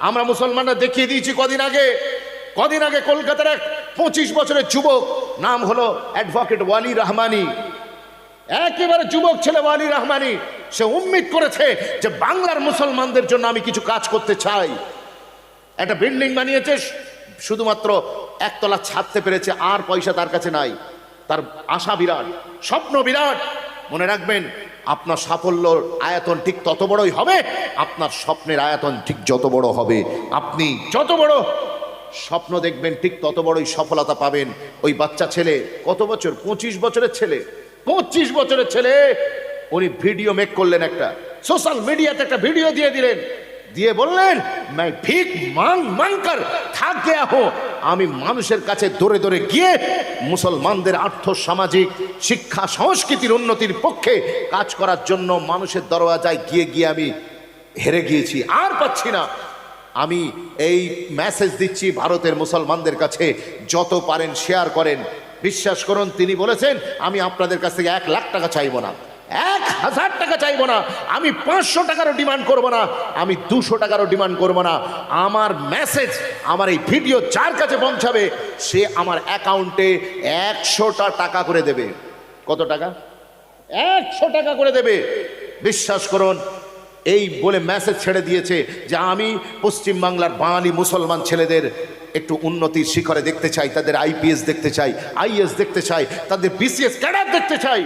আমরা মুসলমানরা দেখিয়ে দিয়েছি কদিন আগে। কদিন আগে কলকাতার এক পঁচিশ বছরের যুবক, নাম হলো অ্যাডভোকেট ওয়ালি রহমানি। একেবারে যুবক ছেলে ওয়ালি রহমানি, সে উম্মিদ করেছে যে বাংলার মুসলমানদের জন্য আমি কিছু কাজ করতে চাই। একটা বিল্ডিং বানিয়েছে, শুধুমাত্র একতলা ছাড়তে পেরেছে, আর পয়সা তার কাছে নাই। তার আশা বিরাট, স্বপ্ন বিরাট। মনে রাখবেন আপনার সাফল্যর আয়তন ঠিক তত বড়ই হবে, আপনার স্বপ্নের আয়তন ঠিক যত বড় হবে। আপনি যত বড় স্বপ্ন দেখবেন, ঠিক তত বড়ই সফলতা পাবেন। ওই বাচ্চা ছেলে, কত বছর? পঁচিশ বছরের ছেলে। পঁচিশ বছরের ছেলে, উনি ভিডিও মেক করলেন একটা। সোশ্যাল মিডিয়াতে একটা ভিডিও দিয়ে দিলেন। দিয়ে বললেন मैं ভিক মাং মাংকর, থাক গয়া হো আমি মানুষের কাছে দৌড়ে দৌড়ে গিয়ে মুসলমানদের আর্থ সামাজিক শিক্ষা, সংস্কৃতির উন্নতির পক্ষে কাজ করার জন্য মানুষের দরওয়াজায় গিয়ে গিয়ে আমি হেরে গিয়েছি। আর পাচ্ছি না। আমি এই মেসেজ দিচ্ছি ভারতের মুসলমানদের কাছে। যত পারেন শেয়ার করেন। বিশ্বাস করুন, তিনি বলেছেন, আমি আপনাদের কাছ থেকে এক লাখ টাকা চাইব না। হাজার টাকা চাইব না, আমি পাঁচশো টাকারও ডিমান্ড করব না, আমি দুশো টাকারও ডিমান্ড করব না। আমার মেসেজ আমার এই ভিডিও যার কাছে পৌঁছাবে, সে আমার অ্যাকাউন্টে একশোটা টাকা করে দেবে। কত টাকা? একশো টাকা করে দেবে। বিশ্বাস করুন, এই বলে মেসেজ ছেড়ে দিয়েছে যে আমি পশ্চিমবাংলার বাঙালি মুসলমান ছেলেদের একটু উন্নতির শিখরে দেখতে চাই, তাদের আইপিএস দেখতে চাই আইএস দেখতে চাই, তাদের বিসিএস ক্যাডার দেখতে চাই।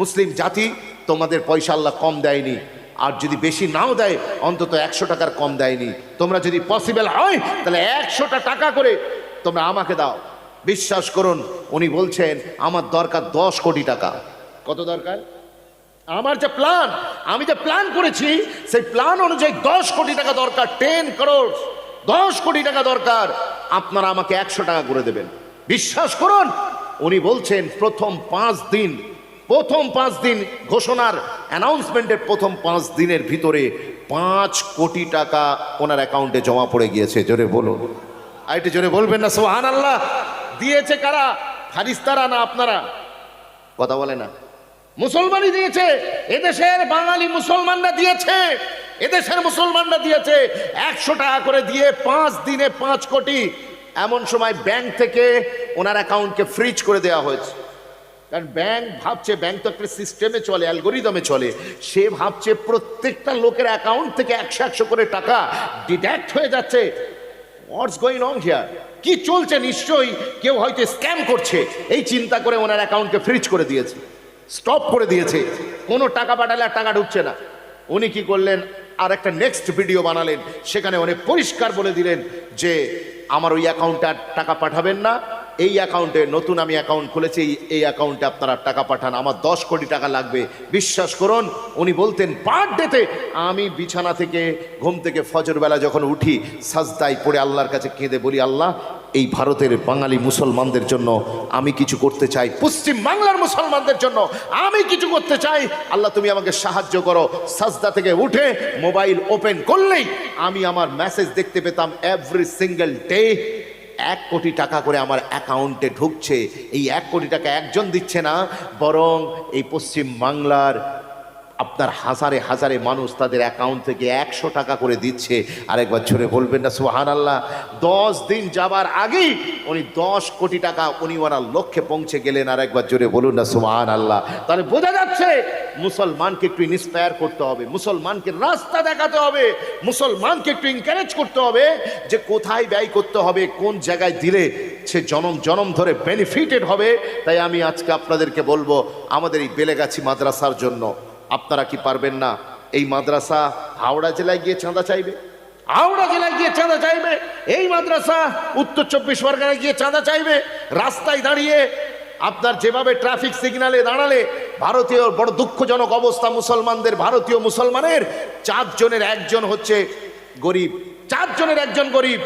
মুসলিম জাতি তোমাদের পয়সা আল্লাহ কম দেয়নি। আর যদি বেশি নাও দেয়, অন্তত একশো টাকার কম দেয়নি। তোমরা যদি পসিবল হয়, তাহলে একশোটা টাকা করে তোমরা আমাকে দাও। বিশ্বাস করুন, উনি বলছেন, আমার দরকার দশ কোটি টাকা। কত দরকার? আমার যে প্ল্যান আমি যে প্ল্যান করেছি, সেই প্ল্যান অনুযায়ী দশ কোটি টাকা দরকার টেন করোড় দশ কোটি টাকা দরকার। আপনারা আমাকে একশো টাকা করে দেবেন। বিশ্বাস করুন, উনি বলছেন, প্রথম পাঁচ দিন প্রথম পাঁচ দিন ঘোষণার অ্যানাউন্সমেন্টের প্রথম পাঁচ দিনের ভিতরে পাঁচ কোটি টাকা ওনার অ্যাকাউন্টে জমা পড়ে গিয়েছে। জোরে বলুন। একটু জোরে বলবেন না সোহান আল্লাহ দিয়েছে কারা? ফারিস্তারা না আপনারা? কথা বলে না। মুসলমানই দিয়েছে। এদেশের বাঙালি মুসলমানরা দিয়েছে। এদেশের মুসলমানরা দিয়েছে। একশো টাকা করে দিয়ে পাঁচ দিনে পাঁচ কোটি। এমন সময় ব্যাংক থেকে ওনার অ্যাকাউন্টকে ফ্রিজ করে দেওয়া হয়েছে। কারণ ব্যাংক ভাবছে ব্যাংক তো একটা সিস্টেমে চলে অ্যালগোরিদমে চলে। সে ভাবছে প্রত্যেকটা লোকের অ্যাকাউন্ট থেকে একশো একশো করে টাকা ডিডাক্ট হয়ে যাচ্ছে। হোয়াটস গোয়িং অন হিয়ার কি চলছে? নিশ্চয়ই কেউ হয়তো স্ক্যাম করছে। এই চিন্তা করে ওনার অ্যাকাউন্টকে ফ্রিজ করে দিয়েছে। স্টপ করে দিয়েছে। কোনো টাকা পাঠালে আর টাকা ঢুকছে না। উনি কি করলেন? আর একটা নেক্সট ভিডিও বানালেন। সেখানে অনেক পরিষ্কার বলে দিলেন যে, আমার ওই অ্যাকাউন্টে আর টাকা পাঠাবেন না। এই অ্যাকাউন্টে, নতুন আমি অ্যাকাউন্ট খুলেছি, এই- অ্যাকাউন্টে আপনারা টাকা পাঠান। আমার দশ কোটি টাকা লাগবে। বিশ্বাস করুন, উনি বলতেন পার ডেতে আমি বিছানা থেকে ঘুম থেকে ফজরবেলা যখন উঠি সাজদাই পড়ে আল্লাহর কাছে কেঁদে বলি, আল্লাহ, এই ভারতের বাঙালি মুসলমানদের জন্য আমি কিছু করতে চাই। পশ্চিম বাংলার মুসলমানদের জন্য আমি কিছু করতে চাই। আল্লাহ, তুমি আমাকে সাহায্য করো। সাজদা থেকে উঠে মোবাইল ওপেন করলেই আমি আমার মেসেজ দেখতে পেতাম এভরি সিঙ্গেল ডে এক কোটি টাকা করে আমার অ্যাকাউন্টে ঢুকছে, এই এক কোটি টাকা একজন দিচ্ছে না, বরং এই পশ্চিম বাংলার আপনার হাজারে হাজারে মানুষ তাদের অ্যাকাউন্ট থেকে একশো টাকা করে দিচ্ছে। আরেকবার ঝরে বলবেন না সুহান আল্লাহ দশ দিন যাবার আগেই উনি দশ কোটি টাকা উনি ওনার লক্ষ্যে পৌঁছে গেলেন। আরেকবার জোরে বলুন না সুহান আল্লাহ তাহলে বোঝা যাচ্ছে মুসলমানকে একটু ইন্সপায়ার করতে হবে, মুসলমানকে রাস্তা দেখাতে হবে, মুসলমানকে একটু এনকারেজ করতে হবে যে কোথায় ব্যয় করতে হবে, কোন জায়গায় দিলে সে জনম জনম ধরে বেনিফিটেড হবে, তাই আমি আজকে আপনাদেরকে বলব, আমাদের এই বেলেগাছি মাদ্রাসার জন্য। আপনারা কি পারবেন না? এই মাদ্রাসা হাওড়া জেলায় গিয়ে চাঁদা চাইবে? হাওড়া জেলায় গিয়ে চাঁদা চাইবে? এই মাদ্রাসা উত্তর চব্বিশ পরগনায় গিয়ে চাঁদা চাইবে? রাস্তায় দাঁড়িয়ে আপনার যেভাবে ট্রাফিক সিগনালে দাঁড়ালে, ভারতীয় বড় দুঃখজনক অবস্থা মুসলমানদের, ভারতীয় মুসলমানের, চারজনের একজন হচ্ছে গরিব। চারজনের একজন গরিব।